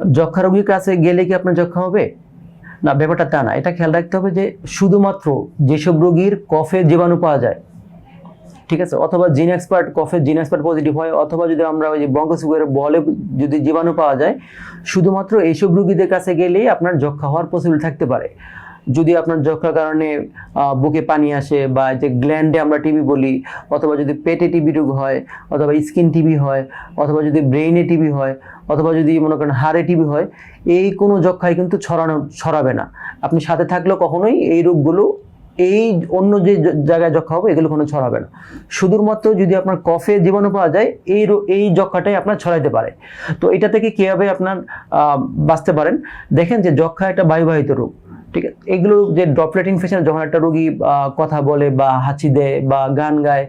যক্ষা রোগীর কাছে গেলে কি আপনার যক্ষা হবে? না, ব্যাপারটা তা না। এটা খেয়াল রাখতে হবে যে শুধুমাত্র যেসব রোগীর কফের জীবাণু পাওয়া যায়, ঠিক আছে? অথবা gene expert coffee gene expert positive হয়, অথবা যদি আমরা ওই যে ব্রঙ্কোসুগারের বলে যদি জীবাণু পাওয়া যায়, শুধুমাত্র এইসব রোগীদের কাছে গেলেই আপনার যক্ষা হওয়ার পসিবিলিটি থাকতে পারে। যদি আপনার যক্ষার কারণে বুকে পানি আসে বা যে গ্ল্যান্ডে আমরা টিবি বলি, অথবা যদি পেটে টিবি রোগ হয়, অথবা স্কিন টিবি হয়, অথবা যদি ব্রেইনে টিবি হয়, অথবা যদি মনে করেন হাড়ে টিবি হয়, এই কোনো যক্ষায় কিন্তু ছড়ানো, ছড়াবে না। আপনি সাথে থাকলেও কখনোই এই রোগগুলো এই অন্য যে জায়গায় যক্ষা হবে, এগুলো কোনো ছড়াবে না। শুধুমাত্র যদি আপনার কফে জীবাণু পাওয়া যায়, এই এই যক্ষাটাই আপনার ছড়াইতে পারে। তো এটা থেকে কীভাবে আপনার বাঁচতে পারেন? দেখেন যে যক্ষা একটা বায়ুবাহিত রোগ। ঠিক আছে? এগুলো যে ড্রপলেট ইনফেকশন যখন একটা রোগী কথা বলে বা হাঁচি দেয় বা গান গায়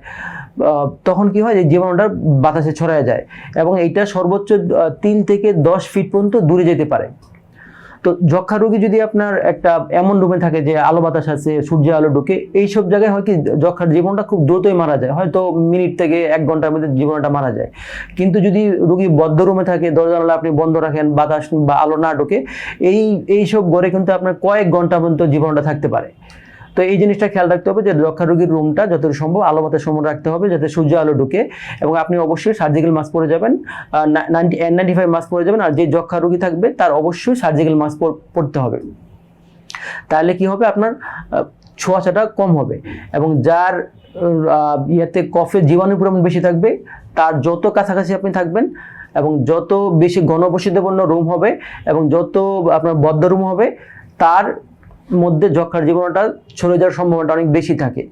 তখন কি হয় যে জীবাণুটা বাতাসে ছড়ায় যায় এবং এইটা সর্বোচ্চ তিন থেকে দশ ফিট পর্যন্ত দূরে যেতে পারে। তো যক্ষা রোগী যদি আপনার একটা এমন রুমে থাকে যে আলো বাতাস আছে, সূর্যের আলো ঢুকে, এইসব জায়গায় হয় কি যক্ষার জীবনটা খুব দ্রুতই মারা যায়। হয়তো মিনিট থেকে এক ঘণ্টার মধ্যে জীবনটা মারা যায়। কিন্তু যদি রোগী বদ্ধ রুমে থাকে দরজা আপনি বন্ধ রাখেন, বাতাস বা আলো না ঢুকে, এই, এইসব ঘরে কিন্তু আপনার কয়েক ঘণ্টা পর্যন্ত জীবনটা থাকতে পারে। তো এই জিনিসটা খেয়াল রাখতে হবে যে যক্ষা রোগীর রুমটা যতটুকু সম্ভব আলো বাতাস সম্ভব রাখতে হবে যাতে সূর্য আলো ঢুকে এবং আপনি অবশ্যই সার্জিক্যাল মাস্ক পরে যাবেন ninety N ninety five mask পরে যাবেন আর যে যক্ষা রোগী থাকবে তার অবশ্যই সার্জিক্যাল মাস্ক পরতে হবে। তাহলে কি হবে আপনার ছোঁয়াচাটা কম হবে এবং যার ইয়েতে কফের জীবাণু পরিমাণ বেশি থাকবে, তার যত কাছাকাছি আপনি থাকবেন এবং যত বেশি ঘনবসতিপূর্ণ রুম হবে এবং যত আপনার বদ্ধ রুম হবে, তার মধ্যে যক্ষার জীবাণুটা ছড়িয়ে যাওয়ার সম্ভাবনাটা অনেক বেশি থাকে।